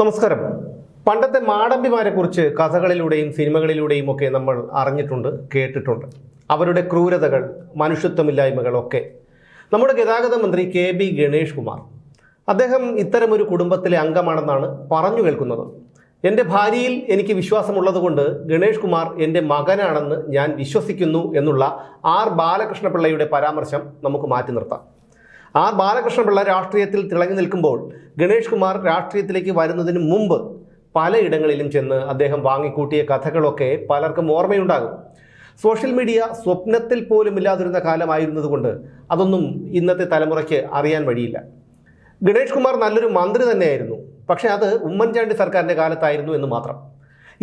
നമസ്കാരം. പണ്ടത്തെ മാടമ്പിമാരെ കുറിച്ച് കഥകളിലൂടെയും സിനിമകളിലൂടെയും ഒക്കെ നമ്മൾ അറിഞ്ഞിട്ടുണ്ട് കേട്ടിട്ടുണ്ട്. അവരുടെ ക്രൂരതകൾ മനുഷ്യത്വമില്ലായ്മകളൊക്കെ. നമ്മുടെ ഗതാഗത മന്ത്രി കെ ബി ഗണേഷ് കുമാർ. അദ്ദേഹം ഇത്തരമൊരു കുടുംബത്തിലെ അംഗമാണെന്നാണ് പറഞ്ഞു കേൾക്കുന്നത്. എന്റെ ഭാര്യയിൽ എനിക്ക് വിശ്വാസമുള്ളതുകൊണ്ട് ഗണേഷ് കുമാർ എന്റെ മകനാണെന്ന് ഞാൻ വിശ്വസിക്കുന്നു എന്നുള്ള ആർ ബാലകൃഷ്ണപിള്ളയുടെ പരാമർശം നമുക്ക് മാറ്റി നിർത്താം. ആർ ബാലകൃഷ്ണപിള്ള രാഷ്ട്രീയത്തിൽ തിളങ്ങി നിൽക്കുമ്പോൾ ഗണേഷ് കുമാർ രാഷ്ട്രീയത്തിലേക്ക് വരുന്നതിന് മുമ്പ് പലയിടങ്ങളിലും ചെന്ന് അദ്ദേഹം വാങ്ങിക്കൂട്ടിയ കഥകളൊക്കെ പലർക്കും ഓർമ്മയുണ്ടാകും. സോഷ്യൽ മീഡിയ സ്വപ്നത്തിൽ പോലും ഇല്ലാതിരുന്ന കാലമായിരുന്നതുകൊണ്ട് അതൊന്നും ഇന്നത്തെ തലമുറയ്ക്ക് അറിയാൻ വഴിയില്ല. ഗണേഷ് കുമാർ നല്ലൊരു മന്ത്രി തന്നെയായിരുന്നു. പക്ഷേ അത് ഉമ്മൻചാണ്ടി സർക്കാരിന്റെ കാലത്തായിരുന്നു എന്ന് മാത്രം.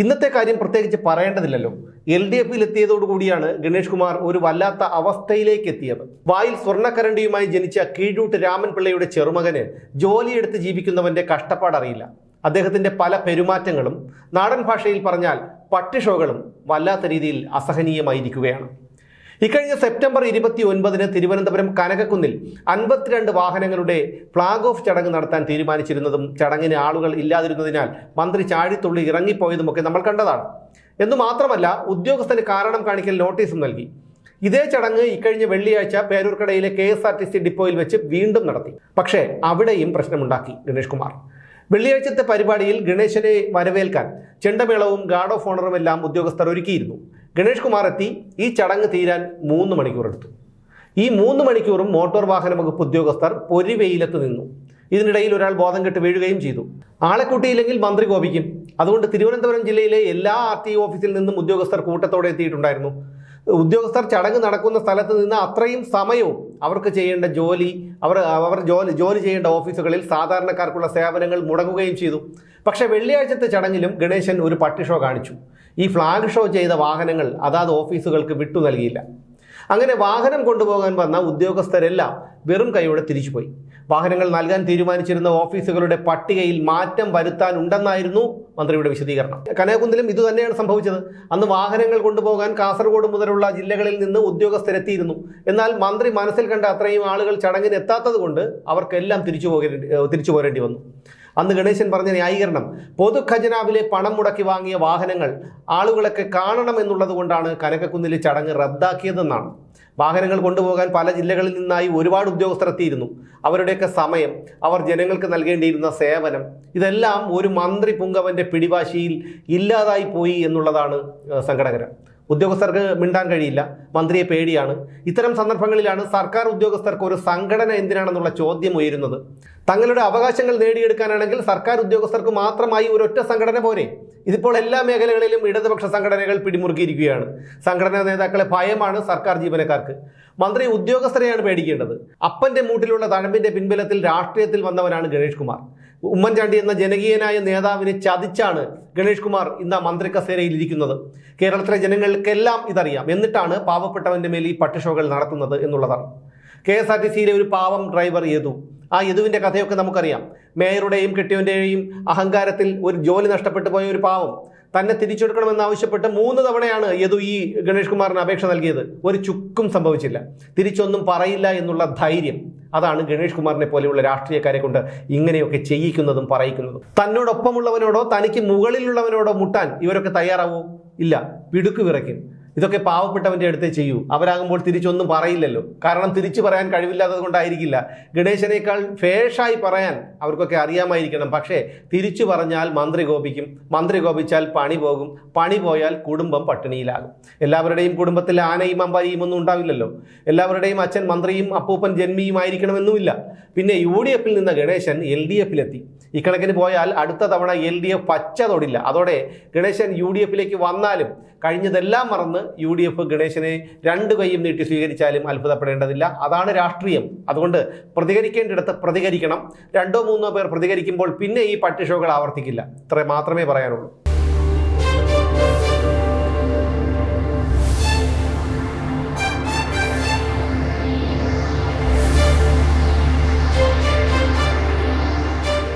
ഇന്നത്തെ കാര്യം പ്രത്യേകിച്ച് പറയേണ്ടതില്ലല്ലോ. എൽ ഡി എഫിൽ എത്തിയതോടുകൂടിയാണ് ഗണേഷ് കുമാർ ഒരു വല്ലാത്ത അവസ്ഥയിലേക്ക് എത്തിയത്. വായിൽ സ്വർണക്കരണ്ടിയുമായി ജനിച്ച കീഴൂട്ട് രാമൻപിള്ളയുടെ ചെറുമകന് ജോലിയെടുത്ത് ജീവിക്കുന്നവന്റെ കഷ്ടപ്പാടറിയില്ല. അദ്ദേഹത്തിന്റെ പല പെരുമാറ്റങ്ങളും നാടൻ ഭാഷയിൽ പറഞ്ഞാൽ പട്ടിഷോകളും വല്ലാത്ത രീതിയിൽ അസഹനീയമായിരിക്കുകയാണ്. ഇക്കഴിഞ്ഞ സെപ്റ്റംബർ ഇരുപത്തി ഒൻപതിന് തിരുവനന്തപുരം കനകക്കുന്നിൽ അൻപത്തിരണ്ട് വാഹനങ്ങളുടെ ഫ്ളാഗ് ഓഫ് ചടങ്ങ് നടത്താൻ തീരുമാനിച്ചിരുന്നതും ചടങ്ങിന് ആളുകൾ ഇല്ലാതിരുന്നതിനാൽ മന്ത്രി ചാഴിത്തുള്ളി ഇറങ്ങിപ്പോയതുമൊക്കെ നമ്മൾ കണ്ടതാണ്. എന്നു മാത്രമല്ല ഉദ്യോഗസ്ഥന് കാരണം കാണിക്കൽ നോട്ടീസും നൽകി. ഇതേ ചടങ്ങ് ഇക്കഴിഞ്ഞ വെള്ളിയാഴ്ച പേരൂർക്കടയിലെ K S R T C ഡിപ്പോയിൽ വെച്ച് വീണ്ടും നടത്തി. പക്ഷേ അവിടെയും പ്രശ്നമുണ്ടാക്കി ഗണേഷ് കുമാർ. വെള്ളിയാഴ്ചത്തെ പരിപാടിയിൽ ഗണേശനെ വരവേൽക്കാൻ ചെണ്ടമേളവും ഗാർഡ് ഓഫ് ഓണറും എല്ലാം ഉദ്യോഗസ്ഥർ ഒരുക്കിയിരുന്നു. ഗണേഷ് കുമാർ എത്തി ഈ ചടങ്ങ് തീരാൻ മൂന്ന് മണിക്കൂർ എടുത്തു. ഈ മൂന്ന് മണിക്കൂറും മോട്ടോർ വാഹന വകുപ്പ് ഉദ്യോഗസ്ഥർ പൊരിവെയിലത്ത് നിന്നു. ഇതിനിടയിൽ ഒരാൾ ബോധം കെട്ട് വീഴുകയും ചെയ്തു. ആളെ കൂട്ടിയില്ലെങ്കിൽ മന്ത്രി കോപിക്കും. അതുകൊണ്ട് തിരുവനന്തപുരം ജില്ലയിലെ എല്ലാ ആർ ടി ഓഫീസിൽ നിന്നും ഉദ്യോഗസ്ഥർ കൂട്ടത്തോടെ എത്തിയിട്ടുണ്ടായിരുന്നു. ഉദ്യോഗസ്ഥർ ചടങ്ങ് നടക്കുന്ന സ്ഥലത്ത് നിന്ന് അത്രയും സമയവും അവർക്ക് ചെയ്യേണ്ട ജോലി അവർ അവർ ജോലി ജോലി ചെയ്യേണ്ട ഓഫീസുകളിൽ സാധാരണക്കാർക്കുള്ള സേവനങ്ങൾ മുടങ്ങുകയും ചെയ്തു. പക്ഷേ വെള്ളിയാഴ്ചത്തെ ചടങ്ങിലും ഗണേശൻ ഒരു പട്ടി ഷോ കാണിച്ചു. ഈ ഫ്ലാഗ് ഷോ ചെയ്ത വാഹനങ്ങൾ അതാത് ഓഫീസുകൾക്ക് വിട്ടു നൽകിയില്ല. അങ്ങനെ വാഹനം കൊണ്ടുപോകാൻ വന്ന ഉദ്യോഗസ്ഥരെല്ലാം വെറും കൈയോടെ തിരിച്ചുപോയി. വാഹനങ്ങൾ നൽകാൻ തീരുമാനിച്ചിരുന്ന ഓഫീസുകളുടെ പട്ടികയിൽ മാറ്റം വരുത്താനുണ്ടെന്നായിരുന്നു മന്ത്രിയുടെ വിശദീകരണം. കനകുന്നിലും ഇതുതന്നെയാണ് സംഭവിച്ചത്. അന്ന് വാഹനങ്ങൾ കൊണ്ടുപോകാൻ കാസർഗോഡ് മുതലുള്ള ജില്ലകളിൽ നിന്ന് ഉദ്യോഗസ്ഥരെത്തിയിരുന്നു. എന്നാൽ മന്ത്രി മനസ്സിൽ കണ്ട അത്രയും ആളുകൾ ചടങ്ങിന് എത്താത്തത് കൊണ്ട് അവർക്കെല്ലാം തിരിച്ചു പോകേണ്ടി തിരിച്ചു പോരേണ്ടി വന്നു. അന്ന് ഗണേശൻ പറഞ്ഞ ന്യായീകരണം പൊതു ഖജനാവിലെ പണം മുടക്കി വാങ്ങിയ വാഹനങ്ങൾ ആളുകളൊക്കെ കാണണം എന്നുള്ളത് കൊണ്ടാണ് കനകക്കുന്നിലെ ചടങ്ങ് റദ്ദാക്കിയതെന്നാണ്. വാഹനങ്ങൾ കൊണ്ടുപോകാൻ പല ജില്ലകളിൽ നിന്നായി ഒരുപാട് ഉദ്യോഗസ്ഥർ എത്തിയിരുന്നു. അവരുടെയൊക്കെ സമയം അവർ ജനങ്ങൾക്ക് നൽകേണ്ടിയിരുന്ന സേവനം ഇതെല്ലാം ഒരു മന്ത്രി പുങ്കവന്റെ പിടിവാശിയിൽ ഇല്ലാതായി പോയി എന്നുള്ളതാണ് സങ്കടകരം ഉദ്യോഗസ്ഥർക്ക് മിണ്ടാൻ കഴിയില്ല. മന്ത്രിയെ പേടിയാണ്. ഇത്തരം സന്ദർഭങ്ങളിലാണ് സർക്കാർ ഉദ്യോഗസ്ഥർക്ക് ഒരു സംഘടന എന്തിനാണെന്നുള്ള ചോദ്യം ഉയരുന്നത്. തങ്ങളുടെ അവകാശങ്ങൾ നേടിയെടുക്കാനാണെങ്കിൽ സർക്കാർ ഉദ്യോഗസ്ഥർക്ക് മാത്രമായി ഒരൊറ്റ സംഘടന പോരെ. ഇതിപ്പോൾ എല്ലാ മേഖലകളിലും ഇടതുപക്ഷ സംഘടനകൾ പിടിമുറുക്കിയിരിക്കുകയാണ്. സംഘടനാ നേതാക്കളെ ഭയമാണ് സർക്കാർ ജീവനക്കാർക്ക്. മന്ത്രി ഉദ്യോഗസ്ഥരെയാണ് പേടിക്കേണ്ടത്. അപ്പന്റെ മൂട്ടിലുള്ള തഴമ്പിന്റെ പിൻബലത്തിൽ രാഷ്ട്രീയത്തിൽ വന്നവനാണ് ഗണേഷ് കുമാർ. ഉമ്മൻചാണ്ടി എന്ന ജനകീയനായ നേതാവിനെ ചതിച്ചാണ് ഗണേഷ് കുമാർ ഇന്ന് മന്ത്രി ഇരിക്കുന്നത്. കേരളത്തിലെ ജനങ്ങൾക്കെല്ലാം ഇതറിയാം. എന്നിട്ടാണ് പാവപ്പെട്ടവന്റെ മേൽ ഈ പട്ടിഷോകൾ നടത്തുന്നത് എന്നുള്ളതാണ്. കെ എസ് ആർ ടി സിയിലെ ഒരു പാവം ഡ്രൈവർ യദു. ആ യദുവിന്റെ കഥയൊക്കെ നമുക്കറിയാം. മേയറുടെയും കെട്ടിയവന്റെയും അഹങ്കാരത്തിൽ ഒരു ജോലി നഷ്ടപ്പെട്ടു പോയ ഒരു പാവം. തന്നെ തിരിച്ചെടുക്കണമെന്നാവശ്യപ്പെട്ട് മൂന്ന് തവണയാണ് യദു ഈ ഗണേഷ് കുമാറിന് അപേക്ഷ നൽകിയത്. ഒരു ചുക്കും സംഭവിച്ചില്ല. തിരിച്ചൊന്നും പറയില്ല എന്നുള്ള ധൈര്യം. അതാണ് ഗണേഷ് കുമാറിനെ പോലെയുള്ള രാഷ്ട്രീയക്കാരെ കൊണ്ട് ഇങ്ങനെയൊക്കെ ചെയ്യിക്കുന്നതും പറയിക്കുന്നതും. തന്നോടൊപ്പമുള്ളവനോടോ തനിക്ക് മുകളിലുള്ളവനോടോ മുട്ടാൻ ഇവരൊക്കെ തയ്യാറാവോ? ഇല്ല. പിടുക്ക് വിറയ്ക്കും. ഇതൊക്കെ പാവപ്പെട്ടവന്റെ അടുത്തേ ചെയ്യൂ. അവരാകുമ്പോൾ തിരിച്ചൊന്നും പറയില്ലല്ലോ. കാരണം തിരിച്ചു പറയാൻ കഴിവില്ലാത്തത് കൊണ്ടായിരിക്കില്ല. ഗണേശനേക്കാൾ ഫേഷായി പറയാൻ അവർക്കൊക്കെ അറിയാമായിരിക്കണം. പക്ഷേ തിരിച്ചു പറഞ്ഞാൽ മന്ത്രി കോപിക്കും. മന്ത്രി കോപിച്ചാൽ പണി പോകും. പണി പോയാൽ കുടുംബം പട്ടിണിയിലാകും. എല്ലാവരുടെയും കുടുംബത്തിൽ ആനയും അമ്പാരിയും ഒന്നും ഉണ്ടാവില്ലല്ലോ. എല്ലാവരുടെയും അച്ഛൻ മന്ത്രിയും അപ്പൂപ്പൻ ജന്മിയും ആയിരിക്കണമെന്നുമില്ല. പിന്നെ യു ഡി എഫിൽ നിന്ന് ഗണേശൻ എൽ ഡി എഫിലെത്തി. ഇക്കണക്കിന് പോയാൽ അടുത്ത തവണ എൽ ഡി എഫ് പച്ച തൊടില്ല. അതോടെ ഗണേശൻ യു ഡി എഫിലേക്ക് വന്നാലും കഴിഞ്ഞതെല്ലാം മറന്ന് യു ഡി എഫ് ഗണേശനെ രണ്ട് കൈയും നീട്ടി സ്വീകരിച്ചാലും അത്ഭുതപ്പെടേണ്ടതില്ല. അതാണ് രാഷ്ട്രീയം. അതുകൊണ്ട് പ്രതികരിക്കേണ്ടിടത്ത് പ്രതികരിക്കണം. രണ്ടോ മൂന്നോ പേർ പ്രതികരിക്കുമ്പോൾ പിന്നെ ഈ പട്ടിഷോകൾ ആവർത്തിക്കില്ല. ഇത്ര മാത്രമേ പറയാനുള്ളൂ.